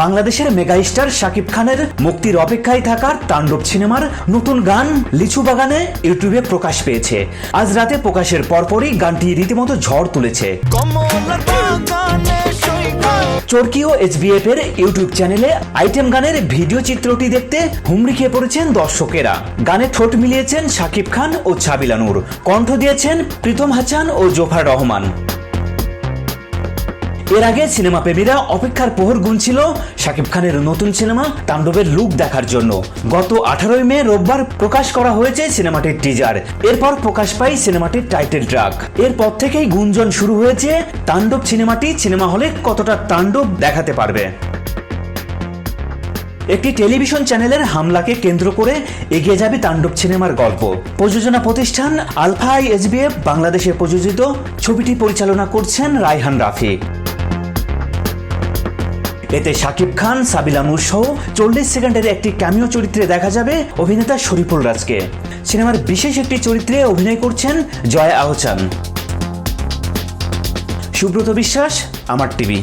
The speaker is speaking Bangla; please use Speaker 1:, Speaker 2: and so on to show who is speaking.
Speaker 1: বাংলাদেশের মেগাস্টার শাকিব খানের মুক্তির অপেক্ষায় থাকার তাণ্ডব সিনেমার নতুন গান লিচু বাগানে ইউটিউবে প্রকাশ পেয়েছে। আজ রাতে প্রকাশের পরপরই গানটি রীতিমতো ঝড় তুলেছে।
Speaker 2: কমলার বাগানে সৈকত
Speaker 1: চরকি ও এসবিএফ এর ইউটিউব চ্যানেলে আইটেম গানের ভিডিও চিত্রটি দেখতে হুমড়ি খেয়ে পড়েছেন দর্শকেরা। গানে ঠোঁট মিলিয়েছেন শাকিব খান ও ছাবিলা নূর কণ্ঠ দিয়েছেন প্রীতম হাসান ও জোফার রহমান। এর আগে সিনেমা প্রেমীরা অপেক্ষার প্রহর গুনছিল শাকিব খানের নতুন সিনেমা তাণ্ডবের লুক দেখার জন্য। গত আঠারোই মে রোববার প্রকাশ করা হয়েছে সিনেমাটির টিজার এরপর প্রকাশ পায় সিনেমাটির টাইটেল ট্রাক এরপর থেকেই গুঞ্জন শুরু হয়েছে তাণ্ডব সিনেমাটি সিনেমা হলে কতটা তাণ্ডব দেখাতে পারবে। একটি টেলিভিশন চ্যানেলের হামলাকে কেন্দ্র করে এগিয়ে যাবে তাণ্ডব সিনেমার গল্প। প্রযোজনা প্রতিষ্ঠান আলফা আই এসবিএফ বাংলাদেশে প্রযোজিত ছবিটি পরিচালনা করছেন রায়হান রাফি। এতে শাকিব খান, সাবিলা মুর সহ চল্লিশ সেকেন্ডের একটি ক্যামিও চরিত্রে দেখা যাবে অভিনেতা শরীফুল রাজকে। সিনেমার বিশেষ একটি চরিত্রে অভিনয় করছেন জয় আহচান সুব্রত বিশ্বাস, আমার টিভি।